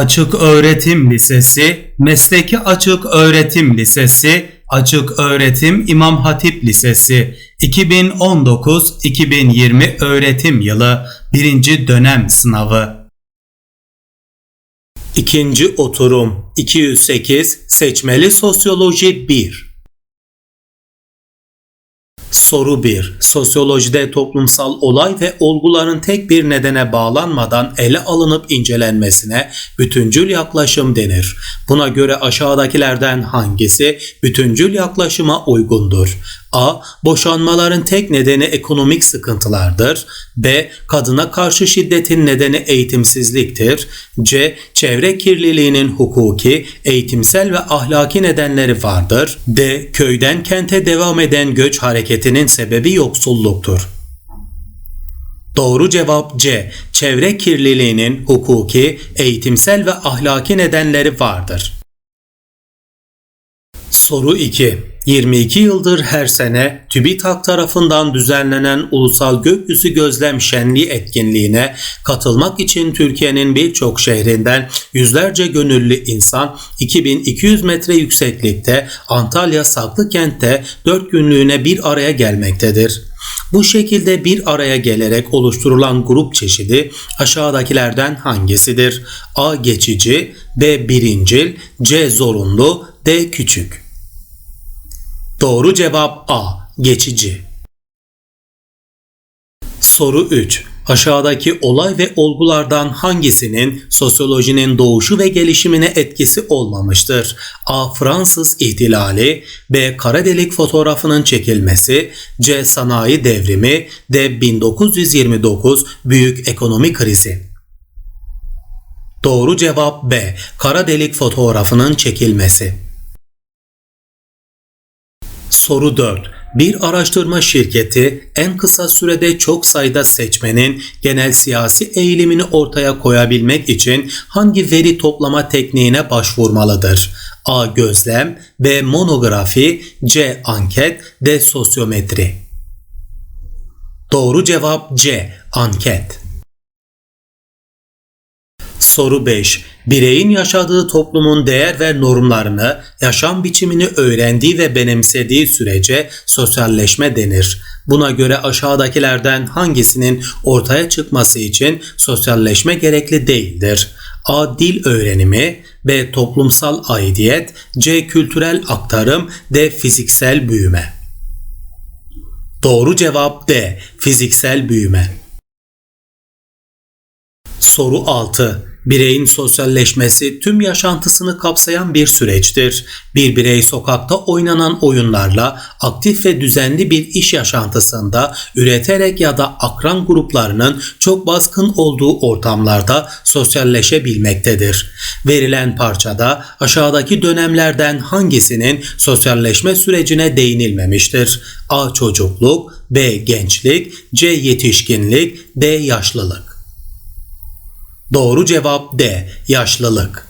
Açık Öğretim Lisesi, Mesleki Açık Öğretim Lisesi, Açık Öğretim İmam Hatip Lisesi 2019-2020 öğretim yılı 1. dönem sınavı. İkinci oturum 208 Seçmeli Sosyoloji 1 Soru 1. Sosyolojide toplumsal olay ve olguların tek bir nedene bağlanmadan ele alınıp incelenmesine bütüncül yaklaşım denir. Buna göre aşağıdakilerden hangisi bütüncül yaklaşıma uygundur? A. Boşanmaların tek nedeni ekonomik sıkıntılardır. B. Kadına karşı şiddetin nedeni eğitimsizliktir. C. Çevre kirliliğinin hukuki, eğitimsel ve ahlaki nedenleri vardır. D. Köyden kente devam eden göç hareketinin sebebi yoksulluktur. Doğru cevap C. Çevre kirliliğinin hukuki, eğitimsel ve ahlaki nedenleri vardır. Soru 2. 22 yıldır her sene TÜBİTAK tarafından düzenlenen Ulusal Gökyüzü Gözlem Şenliği etkinliğine katılmak için Türkiye'nin birçok şehrinden yüzlerce gönüllü insan 2200 metre yükseklikte Antalya Saklıkent'te 4 günlüğüne bir araya gelmektedir. Bu şekilde bir araya gelerek oluşturulan grup çeşidi aşağıdakilerden hangisidir? A. Geçici B. Birincil C. Zorunlu D. Küçük Doğru cevap A. Geçici. Soru 3. Aşağıdaki olay ve olgulardan hangisinin sosyolojinin doğuşu ve gelişimine etkisi olmamıştır? A. Fransız ihtilali B. Kara delik fotoğrafının çekilmesi C. Sanayi devrimi D. 1929 büyük ekonomi krizi Doğru cevap B. Kara delik fotoğrafının çekilmesi. Soru 4. Bir araştırma şirketi en kısa sürede çok sayıda seçmenin genel siyasi eğilimini ortaya koyabilmek için hangi veri toplama tekniğine başvurmalıdır? A. Gözlem B. Monografi C. Anket D. Sosyometri Doğru cevap C. Anket Soru 5. Bireyin yaşadığı toplumun değer ve normlarını, yaşam biçimini öğrendiği ve benimsediği sürece sosyalleşme denir. Buna göre aşağıdakilerden hangisinin ortaya çıkması için sosyalleşme gerekli değildir? A. Dil öğrenimi B. Toplumsal aidiyet C. Kültürel aktarım D. Fiziksel büyüme Doğru cevap D. Fiziksel büyüme Soru 6. Bireyin sosyalleşmesi tüm yaşantısını kapsayan bir süreçtir. Bir birey sokakta oynanan oyunlarla aktif ve düzenli bir iş yaşantısında üreterek ya da akran gruplarının çok baskın olduğu ortamlarda sosyalleşebilmektedir. Verilen parçada aşağıdaki dönemlerden hangisinin sosyalleşme sürecine değinilmemiştir? A. Çocukluk B. Gençlik C. Yetişkinlik D. Yaşlılık Doğru cevap D. Yaşlılık.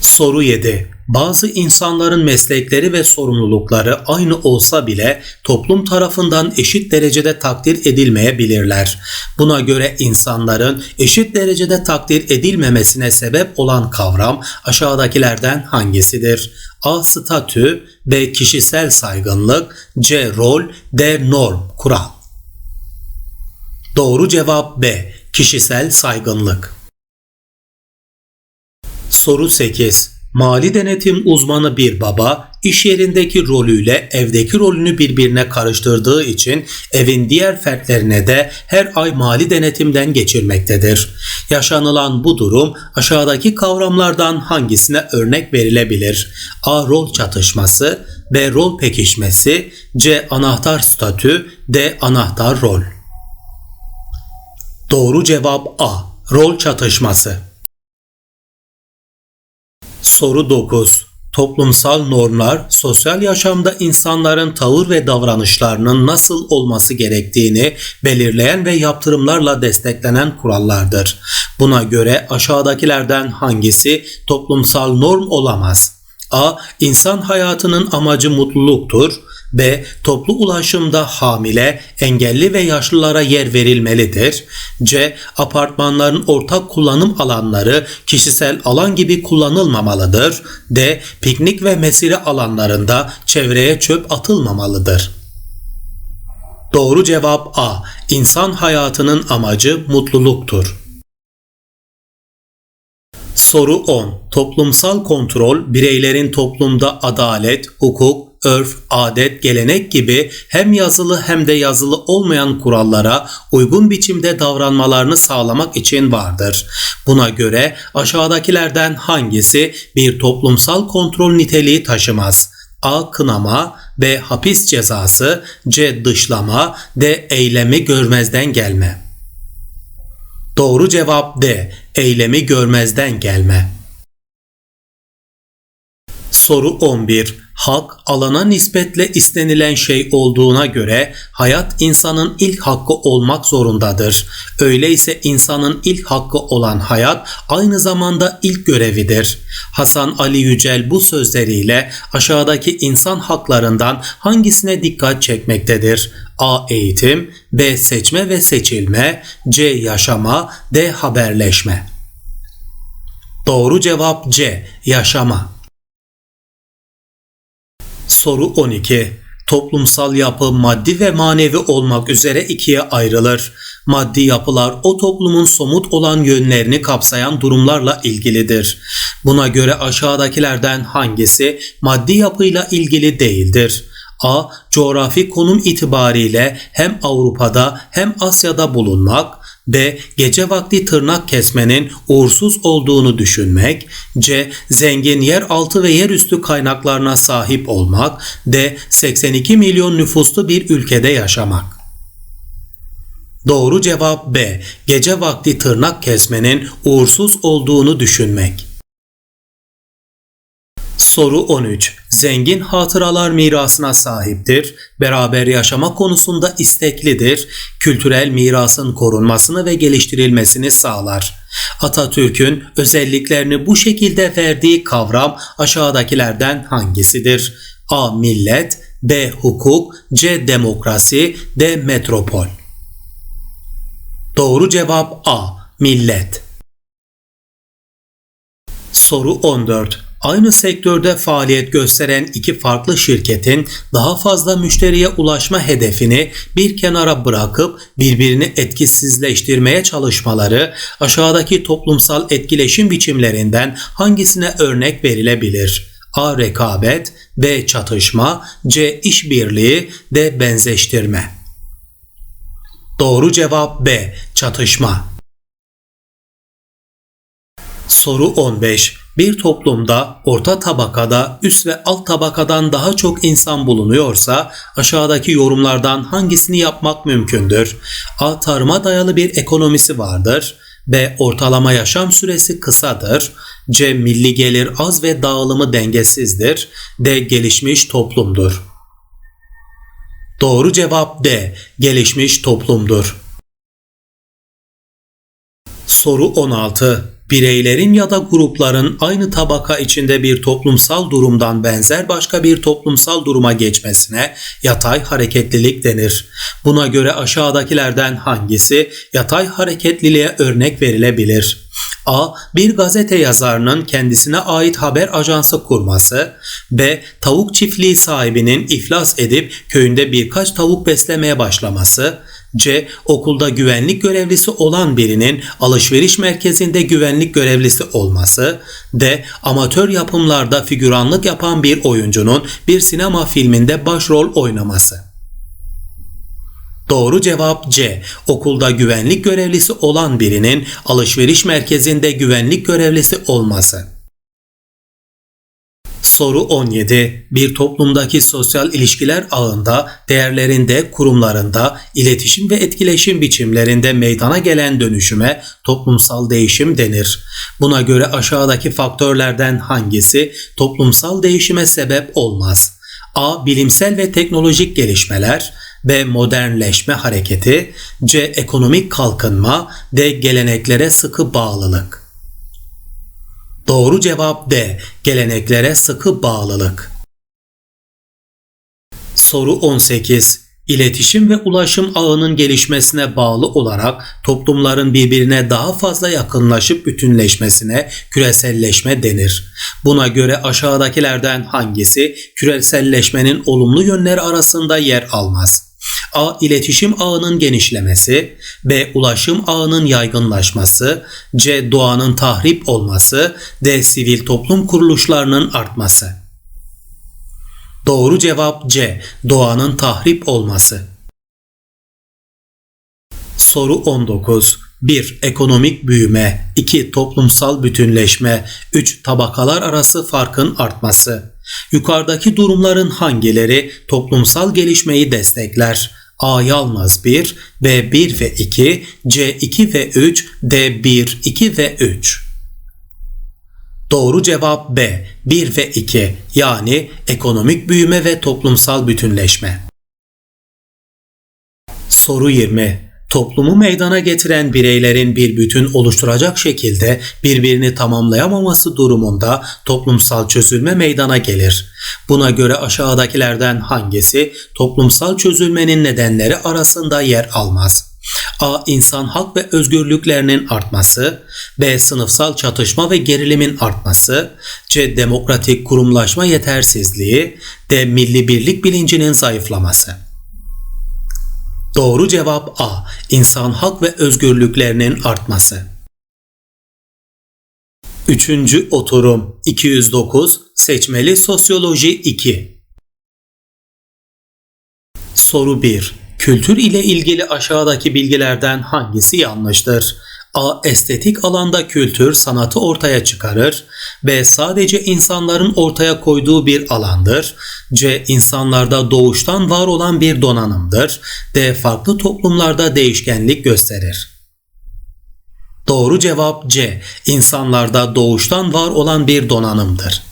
Soru 7. Bazı insanların meslekleri ve sorumlulukları aynı olsa bile toplum tarafından eşit derecede takdir edilmeyebilirler. Buna göre insanların eşit derecede takdir edilmemesine sebep olan kavram aşağıdakilerden hangisidir? A. Statü B. Kişisel saygınlık C. Rol D. Norm, kural Doğru cevap B. Kişisel saygınlık. Soru 8. Mali denetim uzmanı bir baba iş yerindeki rolüyle evdeki rolünü birbirine karıştırdığı için evin diğer fertlerine de her ay mali denetimden geçirmektedir. Yaşanılan bu durum aşağıdaki kavramlardan hangisine örnek verilebilir? A. Rol çatışması B. Rol pekişmesi C. Anahtar statü D. Anahtar rol Doğru cevap A. Rol çatışması. Soru 9. Toplumsal normlar, sosyal yaşamda insanların tavır ve davranışlarının nasıl olması gerektiğini belirleyen ve yaptırımlarla desteklenen kurallardır. Buna göre aşağıdakilerden hangisi toplumsal norm olamaz? A. İnsan hayatının amacı mutluluktur. B. Toplu ulaşımda hamile, engelli ve yaşlılara yer verilmelidir. C. Apartmanların ortak kullanım alanları kişisel alan gibi kullanılmamalıdır. D. Piknik ve mesire alanlarında çevreye çöp atılmamalıdır. Doğru cevap A. İnsan hayatının amacı mutluluktur. Soru 10. Toplumsal kontrol bireylerin toplumda adalet, hukuk, örf, adet, gelenek gibi hem yazılı hem de yazılı olmayan kurallara uygun biçimde davranmalarını sağlamak için vardır. Buna göre aşağıdakilerden hangisi bir toplumsal kontrol niteliği taşımaz? A. Kınama B. Hapis cezası C. Dışlama D. Eylemi görmezden gelme Doğru cevap D. Eylemi görmezden gelme. Soru 11. Hak alana nispetle istenilen şey olduğuna göre hayat insanın ilk hakkı olmak zorundadır. Öyleyse insanın ilk hakkı olan hayat aynı zamanda ilk görevidir. Hasan Ali Yücel bu sözleriyle aşağıdaki insan haklarından hangisine dikkat çekmektedir? A. Eğitim B. Seçme ve seçilme C. Yaşama D. Haberleşme Doğru cevap C. Yaşama Soru 12. Toplumsal yapı maddi ve manevi olmak üzere ikiye ayrılır. Maddi yapılar o toplumun somut olan yönlerini kapsayan durumlarla ilgilidir. Buna göre aşağıdakilerden hangisi maddi yapıyla ilgili değildir? A. Coğrafi konum itibariyle hem Avrupa'da hem Asya'da bulunmak. B. Gece vakti tırnak kesmenin uğursuz olduğunu düşünmek. C. Zengin yeraltı ve yerüstü kaynaklarına sahip olmak. D. 82 milyon nüfuslu bir ülkede yaşamak. Doğru cevap B. Gece vakti tırnak kesmenin uğursuz olduğunu düşünmek. Soru 13. Zengin hatıralar mirasına sahiptir. Beraber yaşama konusunda isteklidir. Kültürel mirasın korunmasını ve geliştirilmesini sağlar. Atatürk'ün özelliklerini bu şekilde verdiği kavram aşağıdakilerden hangisidir? A. Millet B. Hukuk C. Demokrasi D. Metropol Doğru cevap A. Millet Soru 14. Aynı sektörde faaliyet gösteren iki farklı şirketin daha fazla müşteriye ulaşma hedefini bir kenara bırakıp birbirini etkisizleştirmeye çalışmaları aşağıdaki toplumsal etkileşim biçimlerinden hangisine örnek verilebilir? A. Rekabet B. Çatışma C. İşbirliği D. Benzeştirme Doğru cevap B. Çatışma Soru 15 bir toplumda orta tabakada üst ve alt tabakadan daha çok insan bulunuyorsa aşağıdaki yorumlardan hangisini yapmak mümkündür? A. Tarıma dayalı bir ekonomisi vardır. B. Ortalama yaşam süresi kısadır. C. Milli gelir az ve dağılımı dengesizdir. D. Gelişmiş toplumdur. Doğru cevap D. Gelişmiş toplumdur. Soru 16 bireylerin ya da grupların aynı tabaka içinde bir toplumsal durumdan benzer başka bir toplumsal duruma geçmesine yatay hareketlilik denir. Buna göre aşağıdakilerden hangisi yatay hareketliliğe örnek verilebilir? A. Bir gazete yazarının kendisine ait haber ajansı kurması. B. Tavuk çiftliği sahibinin iflas edip köyünde birkaç tavuk beslemeye başlaması. C. Okulda güvenlik görevlisi olan birinin alışveriş merkezinde güvenlik görevlisi olması. D. Amatör yapımlarda figüranlık yapan bir oyuncunun bir sinema filminde başrol oynaması. Doğru cevap C. Okulda güvenlik görevlisi olan birinin alışveriş merkezinde güvenlik görevlisi olması. Soru 17. Bir toplumdaki sosyal ilişkiler ağında, değerlerinde, kurumlarında, iletişim ve etkileşim biçimlerinde meydana gelen dönüşüme toplumsal değişim denir. Buna göre aşağıdaki faktörlerden hangisi toplumsal değişime sebep olmaz? A. Bilimsel ve teknolojik gelişmeler B. Modernleşme hareketi C. Ekonomik kalkınma D. Geleneklere sıkı bağlılık Doğru cevap D. Geleneklere sıkı bağlılık. Soru 18. İletişim ve ulaşım ağının gelişmesine bağlı olarak toplumların birbirine daha fazla yakınlaşıp bütünleşmesine küreselleşme denir. Buna göre aşağıdakilerden hangisi küreselleşmenin olumlu yönleri arasında yer almaz? A. İletişim ağının genişlemesi B. Ulaşım ağının yaygınlaşması C. Doğanın tahrip olması D. Sivil toplum kuruluşlarının artması Doğru cevap C. Doğanın tahrip olması. Soru 19. 1. Ekonomik büyüme 2. Toplumsal bütünleşme 3. Tabakalar arası farkın artması Yukarıdaki durumların hangileri toplumsal gelişmeyi destekler? A yalnız 1, B 1 ve 2, C 2 ve 3, D 1, 2 ve 3. Doğru cevap B 1 ve 2 yani ekonomik büyüme ve toplumsal bütünleşme. Soru 20 toplumu meydana getiren bireylerin bir bütün oluşturacak şekilde birbirini tamamlayamaması durumunda toplumsal çözülme meydana gelir. Buna göre aşağıdakilerden hangisi toplumsal çözülmenin nedenleri arasında yer almaz? A. İnsan hak ve özgürlüklerinin artması. B. Sınıfsal çatışma ve gerilimin artması. C. Demokratik kurumlaşma yetersizliği. D. Milli birlik bilincinin zayıflaması. Doğru cevap A. İnsan hak ve özgürlüklerinin artması. Üçüncü oturum 209 Seçmeli Sosyoloji 2 Soru 1 Kültür ile ilgili aşağıdaki bilgilerden hangisi yanlıştır? A. Estetik alanda kültür sanatı ortaya çıkarır. B. Sadece insanların ortaya koyduğu bir alandır. C. İnsanlarda doğuştan var olan bir donanımdır. D. Farklı toplumlarda değişkenlik gösterir. Doğru cevap C. İnsanlarda doğuştan var olan bir donanımdır.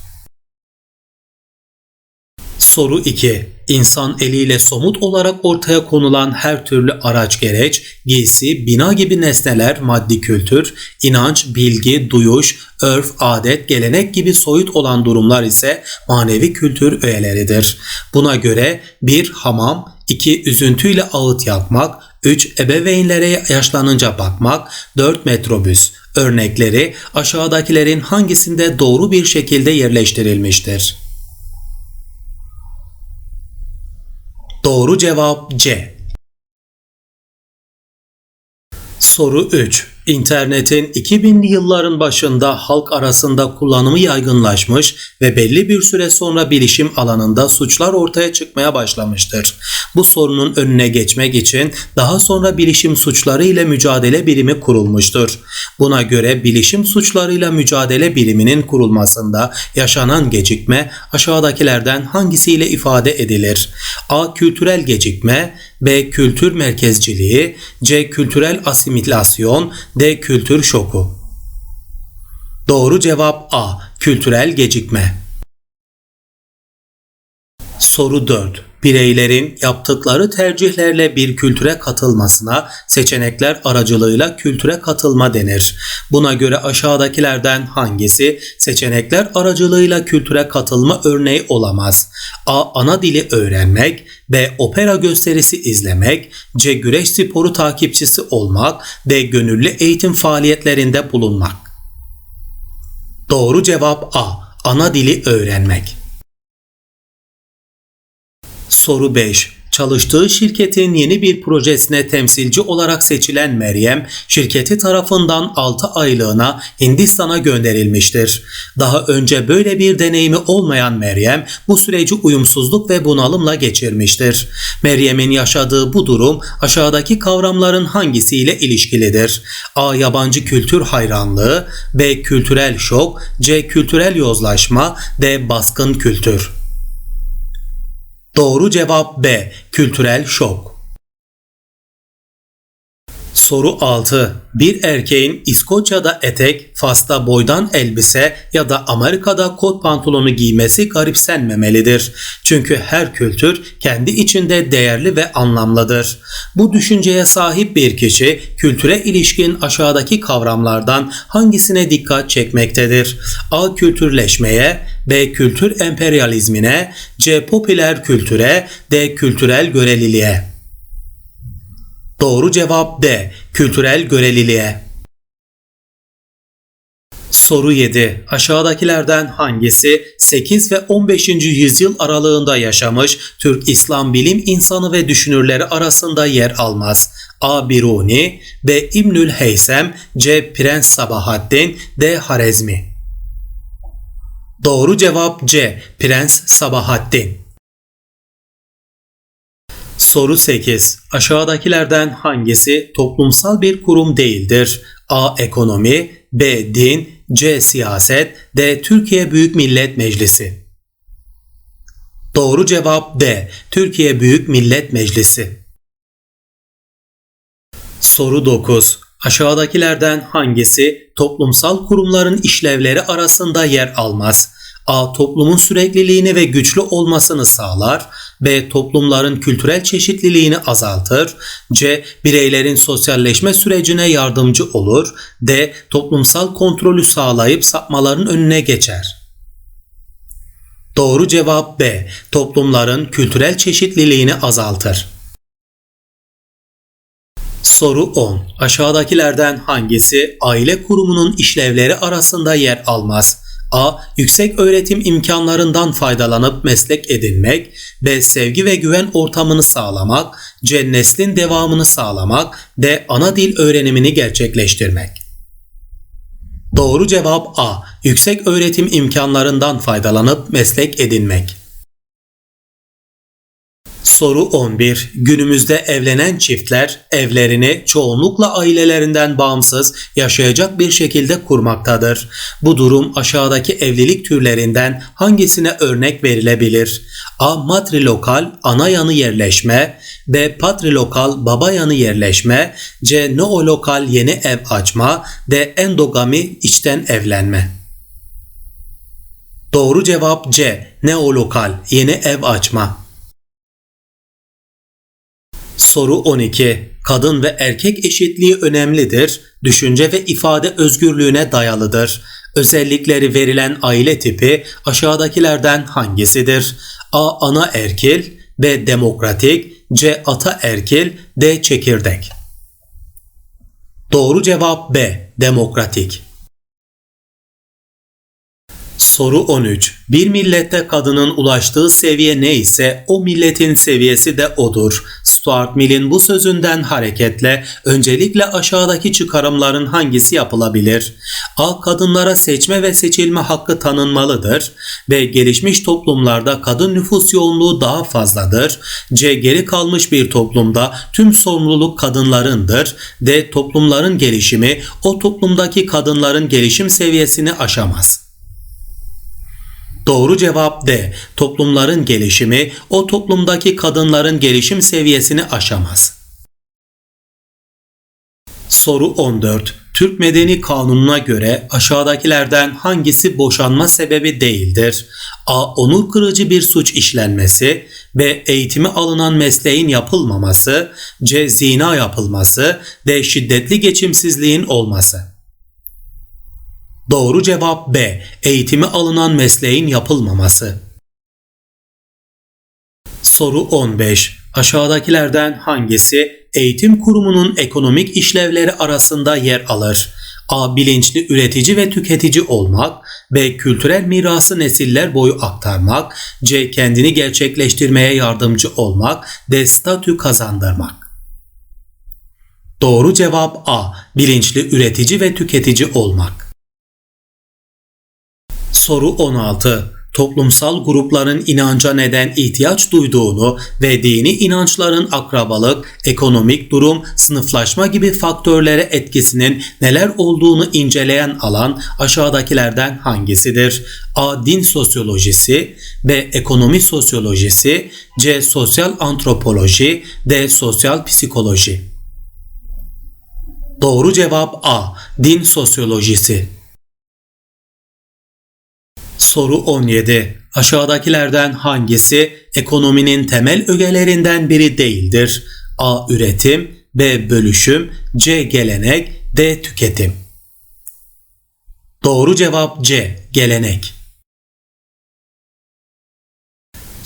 Soru 2. İnsan eliyle somut olarak ortaya konulan her türlü araç gereç, giysi, bina gibi nesneler, maddi kültür, inanç, bilgi, duyuş, örf, adet, gelenek gibi soyut olan durumlar ise manevi kültür öğeleridir. Buna göre 1. Hamam, 2. Üzüntüyle ağıt yakmak, 3. Ebeveynlere yaşlanınca bakmak, 4. Metrobüs. Örnekleri aşağıdakilerin hangisinde doğru bir şekilde yerleştirilmiştir? Doğru cevap C. Soru 3. İnternetin 2000'li yılların başında halk arasında kullanımı yaygınlaşmış ve belli bir süre sonra bilişim alanında suçlar ortaya çıkmaya başlamıştır. Bu sorunun önüne geçmek için daha sonra bilişim suçları ile mücadele birimi kurulmuştur. Buna göre bilişim suçlarıyla mücadele biriminin kurulmasında yaşanan gecikme aşağıdakilerden hangisiyle ifade edilir? A. Kültürel gecikme B. Kültür merkezciliği C. Kültürel asimilasyon D. Kültür şoku Doğru cevap A. Kültürel gecikme Soru 4 bireylerin yaptıkları tercihlerle bir kültüre katılmasına seçenekler aracılığıyla kültüre katılma denir. Buna göre aşağıdakilerden hangisi seçenekler aracılığıyla kültüre katılma örneği olamaz? A. Ana dili öğrenmek B. Opera gösterisi izlemek C. Güreş sporu takipçisi olmak D. Gönüllü eğitim faaliyetlerinde bulunmak Doğru cevap A. Ana dili öğrenmek. Soru 5. Çalıştığı şirketin yeni bir projesine temsilci olarak seçilen Meryem, şirketi tarafından 6 aylığına Hindistan'a gönderilmiştir. Daha önce böyle bir deneyimi olmayan Meryem bu süreci uyumsuzluk ve bunalımla geçirmiştir. Meryem'in yaşadığı bu durum aşağıdaki kavramların hangisiyle ilişkilidir? A. Yabancı kültür hayranlığı B. Kültürel şok C. Kültürel yozlaşma D. Baskın kültür Doğru cevap B. Kültürel şok. Soru 6. Bir erkeğin İskoçya'da etek, Fas'ta boydan elbise ya da Amerika'da kot pantolonu giymesi garipsenmemelidir. Çünkü her kültür kendi içinde değerli ve anlamlıdır. Bu düşünceye sahip bir kişi kültüre ilişkin aşağıdaki kavramlardan hangisine dikkat çekmektedir? A. Kültürleşmeye, B. Kültür emperyalizmine, C. Popüler kültüre, D. Kültürel göreliliğe. Doğru cevap D. Kültürel göreliliğe. Soru 7. Aşağıdakilerden hangisi 8 ve 15. yüzyıl aralığında yaşamış Türk İslam bilim insanı ve düşünürleri arasında yer almaz? A. Biruni B. İbnül Heysem C. Prens Sabahattin D. Harezmi Doğru cevap C. Prens Sabahattin Soru 8. Aşağıdakilerden hangisi toplumsal bir kurum değildir? A. Ekonomi B. Din C. Siyaset D. Türkiye Büyük Millet Meclisi Doğru cevap D. Türkiye Büyük Millet Meclisi Soru 9. Aşağıdakilerden hangisi toplumsal kurumların işlevleri arasında yer almaz? A. Toplumun sürekliliğini ve güçlü olmasını sağlar. B. Toplumların kültürel çeşitliliğini azaltır. C. Bireylerin sosyalleşme sürecine yardımcı olur. D. Toplumsal kontrolü sağlayıp sapmaların önüne geçer. Doğru cevap B. Toplumların kültürel çeşitliliğini azaltır. Soru 10. Aşağıdakilerden hangisi aile kurumunun işlevleri arasında yer almaz? A. Yüksek öğretim imkanlarından faydalanıp meslek edinmek. B. Sevgi ve güven ortamını sağlamak. C. Neslin devamını sağlamak. D. Ana dil öğrenimini gerçekleştirmek. Doğru cevap A. Yüksek öğretim imkanlarından faydalanıp meslek edinmek. Soru 11. Günümüzde evlenen çiftler evlerini çoğunlukla ailelerinden bağımsız yaşayacak bir şekilde kurmaktadır. Bu durum aşağıdaki evlilik türlerinden hangisine örnek verilebilir? A. Matrilokal ana yanı yerleşme B. Patrilokal baba yanı yerleşme C. Noolokal yeni ev açma D. Endogami içten evlenme Doğru cevap C. Neolokal yeni ev açma. Soru 12. Kadın ve erkek eşitliği önemlidir. Düşünce ve ifade özgürlüğüne dayalıdır. Özellikleri verilen aile tipi aşağıdakilerden hangisidir? A. Ana erkil B. Demokratik C. Ata erkil D. Çekirdek Doğru cevap B. Demokratik Soru 13. Bir millette kadının ulaştığı seviye ne ise o milletin seviyesi de odur. Stuart Mill'in bu sözünden hareketle öncelikle aşağıdaki çıkarımların hangisi yapılabilir? A. Kadınlara seçme ve seçilme hakkı tanınmalıdır. B. Gelişmiş toplumlarda kadın nüfus yoğunluğu daha fazladır. C. Geri kalmış bir toplumda tüm sorumluluk kadınlarındır. D. Toplumların gelişimi o toplumdaki kadınların gelişim seviyesini aşamaz. Doğru cevap D. Toplumların gelişimi o toplumdaki kadınların gelişim seviyesini aşamaz. Soru 14. Türk Medeni Kanunu'na göre aşağıdakilerden hangisi boşanma sebebi değildir? A. Onur kırıcı bir suç işlenmesi B. Eğitimi alınan mesleğin yapılmaması C. Zina yapılması D. Şiddetli geçimsizliğin olması Doğru cevap B. Eğitimi alınan mesleğin yapılmaması. Soru 15. Aşağıdakilerden hangisi eğitim kurumunun ekonomik işlevleri arasında yer alır? A. Bilinçli üretici ve tüketici olmak. B. Kültürel mirası nesiller boyu aktarmak. C. Kendini gerçekleştirmeye yardımcı olmak. D. Statü kazandırmak. Doğru cevap A. Bilinçli üretici ve tüketici olmak. Soru 16. Toplumsal grupların inanca neden ihtiyaç duyduğunu ve dini inançların akrabalık, ekonomik durum, sınıflaşma gibi faktörlere etkisinin neler olduğunu inceleyen alan aşağıdakilerden hangisidir? A. Din sosyolojisi B. Ekonomi sosyolojisi C. Sosyal antropoloji D. Sosyal psikoloji Doğru cevap A. Din sosyolojisi. Soru 17. Aşağıdakilerden hangisi ekonominin temel ögelerinden biri değildir? A. Üretim B. Bölüşüm C. Gelenek D. Tüketim Doğru cevap C. Gelenek.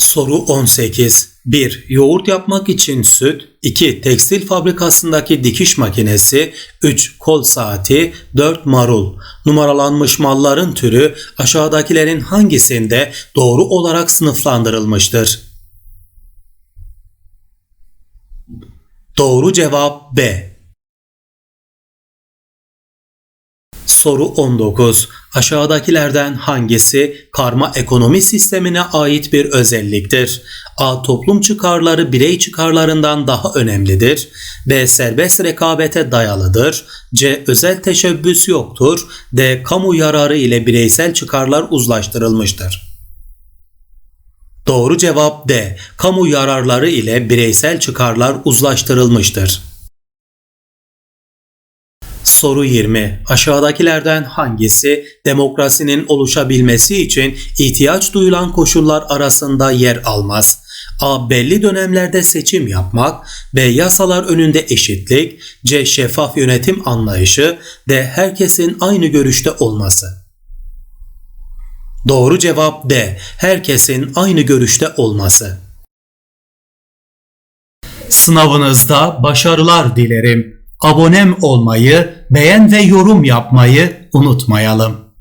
Soru 18. 1. Yoğurt yapmak için süt. 2. Tekstil fabrikasındaki dikiş makinesi. 3. Kol saati. 4. Marul. Numaralanmış malların türü aşağıdakilerin hangisinde doğru olarak sınıflandırılmıştır? Doğru cevap B. Soru 19. Aşağıdakilerden hangisi karma ekonomi sistemine ait bir özelliktir? A. Toplum çıkarları birey çıkarlarından daha önemlidir. B. Serbest rekabete dayalıdır. C. Özel teşebbüs yoktur. D. Kamu yararı ile bireysel çıkarlar uzlaştırılmıştır. Doğru cevap D. Kamu yararları ile bireysel çıkarlar uzlaştırılmıştır. Soru 20. Aşağıdakilerden hangisi demokrasinin oluşabilmesi için ihtiyaç duyulan koşullar arasında yer almaz? A. Belli dönemlerde seçim yapmak. B. Yasalar önünde eşitlik. C. Şeffaf yönetim anlayışı. D. Herkesin aynı görüşte olması. Doğru cevap D. Herkesin aynı görüşte olması. Sınavınızda başarılar dilerim. Abonem olmayı, beğen ve yorum yapmayı unutmayalım.